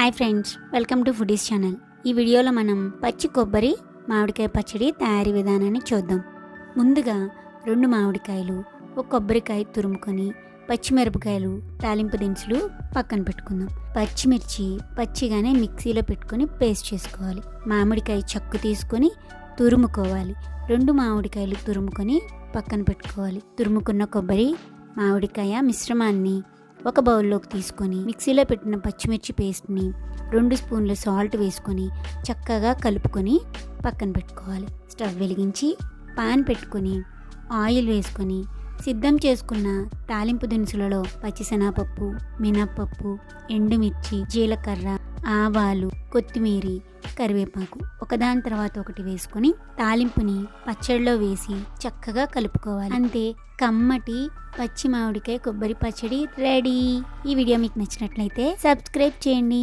Hi friends welcome to foodies channel ఈ వీడియోలో మనం పచ్చి కొబ్బరి మామిడికాయ పచ్చడి తయారీ విధానాన్ని చూద్దాం. ముందుగా రెండు మామిడికాయలు ఒక కొబ్బరికాయ తురుముకొని పచ్చిమిరపకాయలు తాలింపు దినుసులు పక్కన పెట్టుకుందాం. పచ్చిమిర్చి పచ్చిగానే మిక్సీలో పెట్టుకొని పేస్ట్ చేసుకోవాలి. మామిడికాయ చక్కు తీసుకొని తురుముకోవాలి. రెండు మామిడికాయలు తురుముకొని పక్కన పెట్టుకోవాలి. తురుముకున్న కొబ్బరి మామిడికాయ మిశ్రమాన్ని ఒక బౌల్లోకి తీసుకొని మిక్సీలో పెట్టిన పచ్చిమిర్చి పేస్ట్ని రెండు స్పూన్ల సాల్ట్ వేసుకొని చక్కగా కలుపుకొని పక్కన పెట్టుకోవాలి. స్టవ్ వెలిగించి పాన్ పెట్టుకొని ఆయిల్ వేసుకొని సిద్ధం చేసుకున్న తాలింపు దినుసులలో పచ్చిశనగపప్పు మినప్పప్పు ఎండుమిర్చి జీలకర్ర ఆవాలు కొత్తిమీర కరివేపాకు ఒకదాని తర్వాత ఒకటి వేసుకొని తాలింపుని పచ్చడిలో వేసి చక్కగా కలుపుకోవాలి. అంతే కమ్మటి పచ్చి మామిడికాయ కొబ్బరి పచ్చడి రెడీ. ఈ వీడియో మీకు నచ్చినట్లయితే సబ్స్క్రైబ్ చేయండి.